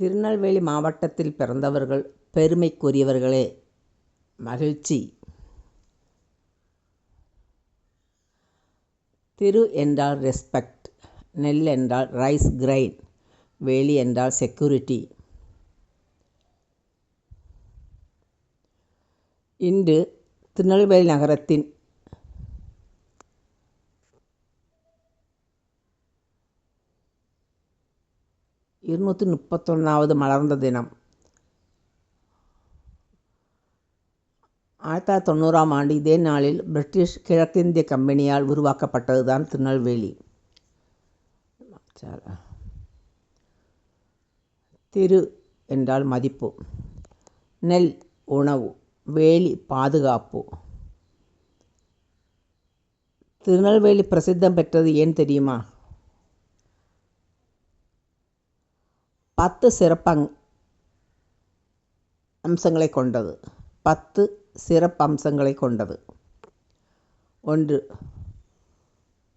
திருநெல்வேலி மாவட்டத்தில் பிறந்தவர்கள் பெருமைக்குரியவர்களே மகிழ்ச்சி. திரு என்றால் ரெஸ்பெக்ட் நெல் என்றால் ரைஸ் கிரைன் வேலி என்றால் செக்யூரிட்டி இன்று திருநெல்வேலி நகரத்தின் இருநூற்றி முப்பத்தொன்னாவது மலர்ந்த தினம் ஆயிரத்தி தொள்ளாயிரத்தி தொண்ணூறாம் ஆண்டு இதே நாளில் பிரிட்டிஷ் கிழக்கிந்திய கம்பெனியால் உருவாக்கப்பட்டது தான் திருநெல்வேலி திரு என்றால் மதிப்பு நெல் உணவு வேலி பாதுகாப்பு திருநெல்வேலி பிரசித்தம் பெற்றது ஏன் தெரியுமா பத்து சிறப்பங் அம்சங்களை கொண்டது. பத்து சிறப்பம்சங்களை கொண்டது. ஒன்று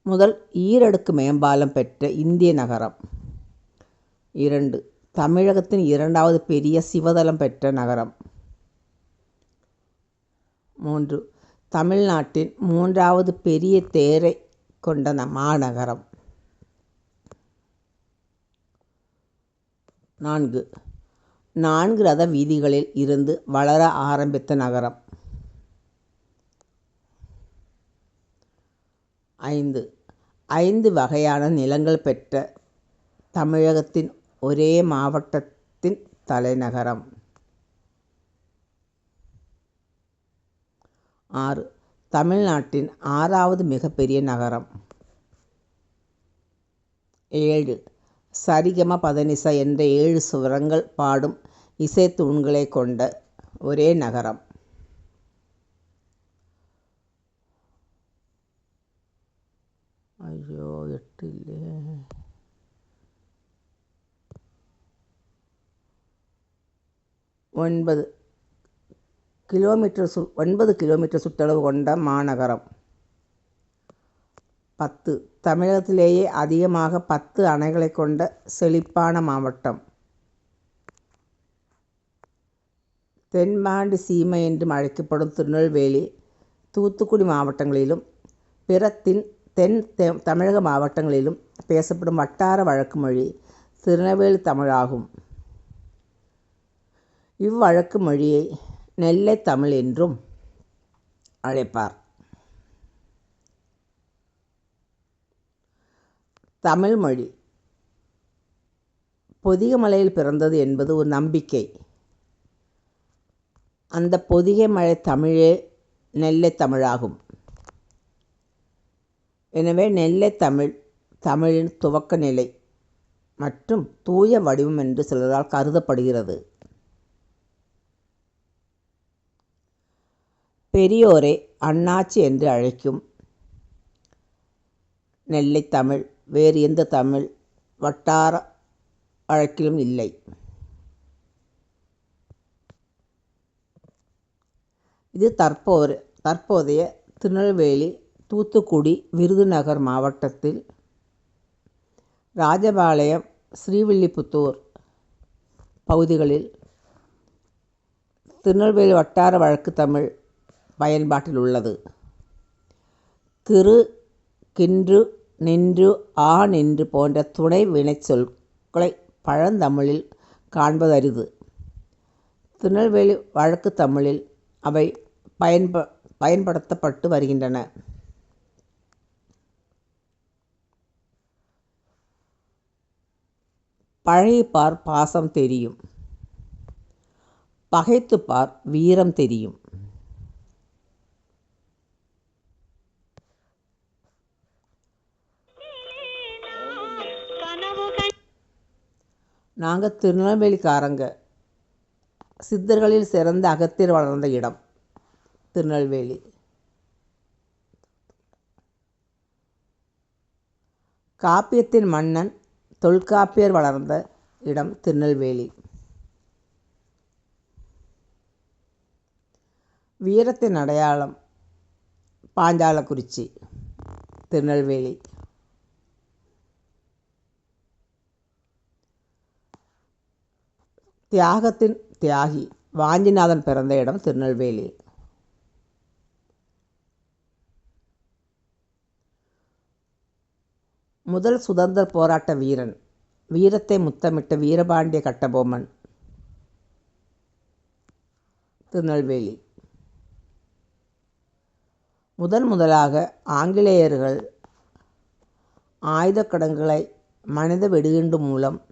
முதல் ஈரடுக்கு மேம்பாலம் பெற்ற இந்திய நகரம். இரண்டு தமிழகத்தின் இரண்டாவது பெரிய சிவதலம் பெற்ற நகரம். மூன்று தமிழ்நாட்டின் மூன்றாவது பெரிய தேரை கொண்ட மாநகரம். நான்கு. நான்கு ரத வீதிகளில் இருந்து வளர ஆரம்பித்த நகரம். ஐந்து. ஐந்து வகையான நிலங்கள் பெற்ற தமிழகத்தின் ஒரே மாவட்டத்தின் தலைநகரம். ஆறு. தமிழ்நாட்டின் ஆறாவது மிகப்பெரிய நகரம். ஏழு. சரிகம பதனிச என்ற ஏழு சுவரங்கள் பாடும் இசைத்தூண்களை கொண்ட ஒரே நகரம். ஐயோ எட்டு இல்லையே. ஒன்பது கிலோமீட்டர் சு ஒன்பது கிலோமீட்டர் சுற்றளவு கொண்ட மாநகரம். பத்து. தமிழகத்திலேயே அதிகமாக பத்து அணைகளை கொண்ட செழிப்பான மாவட்டம். தென்மாண்டு சீமை என்றும் அழைக்கப்படும் திருநெல்வேலி தூத்துக்குடி மாவட்டங்களிலும் பிற தென் தமிழக மாவட்டங்களிலும் பேசப்படும் வட்டார வழக்கு மொழி திருநெல்வேலி தமிழாகும். இவ்வழக்கு மொழியை நெல்லை தமிழ் என்றும் அழைப்பார். தமிழ் மொழி மலையில் பிறந்தது என்பது ஒரு நம்பிக்கை. அந்த பொதிகை மலை தமிழே நெல்லை தமிழாகும். எனவே நெல்லை தமிழ் தமிழின் துவக்க நிலை மற்றும் தூய வடிவம் என்று சிலரால் கருதப்படுகிறது. பெரியோரை அண்ணாச்சி என்று அழைக்கும் நெல்லை தமிழ் வேறு எந்த தமிழ் வட்டார வழக்கிலும் இல்லை. இது தற்போது தற்போதைய திருநெல்வேலி தூத்துக்குடி விருதுநகர் மாவட்டத்தில் ராஜபாளையம் ஸ்ரீவில்லிபுத்தூர் பகுதிகளில் திருநெல்வேலி வட்டார வழக்கு தமிழ் பயன்பாட்டில் உள்ளது. திரு கின்று நின்று ஆ நின்று போன்ற துணை வினைச்சொற்களை பழந்தமிழில் காண்பதரிது. திருநெல்வேலி வழக்கு தமிழில் அவை பயன்ப பயன்படுத்தப்பட்டு வருகின்றன. பழையப்பார் பாசம் தெரியும். பகைத்துப்பார் வீரம் தெரியும். நாங்கள் திருநெல்வேலிக்காரங்க. சித்தர்களில் சிறந்த அகத்தியர் வளர்ந்த இடம் திருநெல்வேலி. காப்பியத்தின் மன்னன் தொல்காப்பியர் வளர்ந்த இடம் திருநெல்வேலி. வீரத்தின் அடையாளம் பாஞ்சாலக்குறிச்சி திருநெல்வேலி. தியாகத்தின் தியாகி வாஞ்சிநாதன் பிறந்த இடம் திருநெல்வேலி. முதல் சுதந்திர போராட்ட வீரன் வீரத்தை முத்தமிட்ட வீரபாண்டிய கட்டபொம்மன். திருநெல்வேலி. முதன் முதலாக ஆங்கிலேயர்கள் ஆயுதக்கடங்களை மனித வெடிகுண்டு மூலம்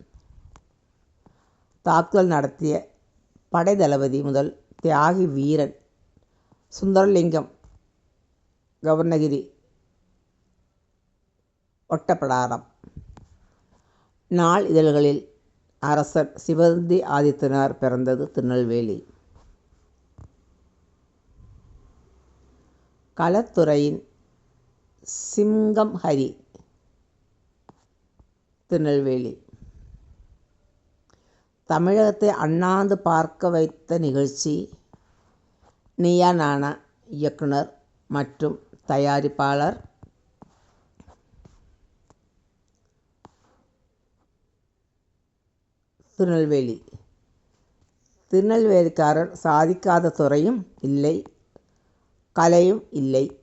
தாக்குதல் நடத்திய படை தளபதி முதல் தியாகி வீரன் சுந்தரலிங்கம் கவர்னகிரி ஒட்டப்படாரம். நாள் இதழ்களில் அரசர் சிவந்தி ஆதித்தனார் பிறந்தது திருநெல்வேலி. களத்துறையின் சிங்கம் ஹரி திருநெல்வேலி. தமிழகத்தை அண்ணாந்து பார்க்க வைத்த நிகழ்ச்சி நீயா நானா இயக்குனர் மற்றும் தயாரிப்பாளர். திருநெல்வேலி. திருநெல்வேலிக்காரர் சாதிக்காத துறையும் இல்லை கலையும் இல்லை.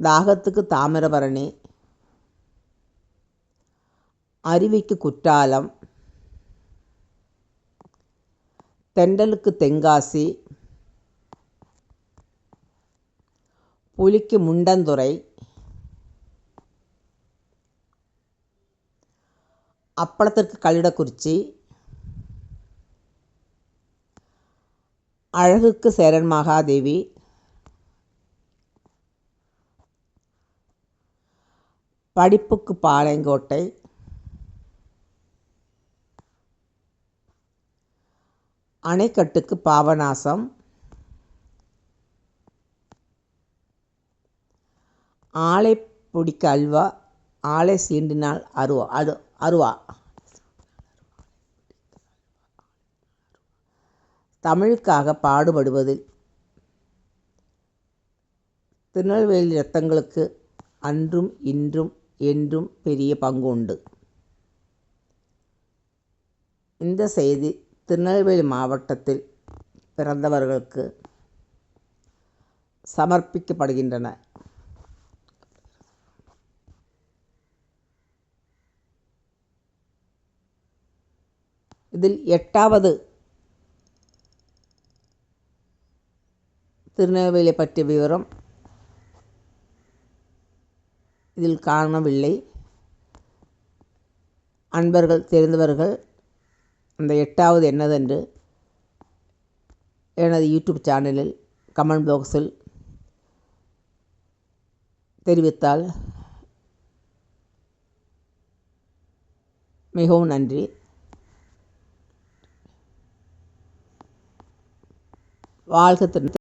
தாகத்துக்கு தாமிரபரணி அருவிக்கு குற்றாலம் தெண்டலுக்கு தென்காசி புலிக்கு முண்டந்துறை அப்பளத்திற்கு கல்லிடக்குறிச்சி அழகுக்கு சேரன் மகாதேவி படிப்புக்கு பாளையங்கோட்டை அணைக்கட்டுக்கு பாபநாசம் ஆளை பிடிக்க அல்வா ஆளை சீண்டினால் அருவா அரு அருவா. தமிழுக்காக பாடுபடுவதில் திருநெல்வேலி ரத்தங்களுக்கு அன்றும் இன்றும் என்றும் பெரிய பங்கு உண்டு இந்த செய்தி திருநெல்வேலி மாவட்டத்தில் பிறந்தவர்களுக்கு சமர்ப்பிக்கப்படுகின்றன. இதில் எட்டாவது திருநெல்வேலி பற்றிய விவரம் இதில் காணவில்லை. அன்பர்கள் தெரிந்தவர்கள் அந்த எட்டாவது என்னதென்று எனது யூடியூப் சேனலில் கமெண்ட் பாக்ஸில் தெரிவித்தால் மிகவும் நன்றி. வாழ்க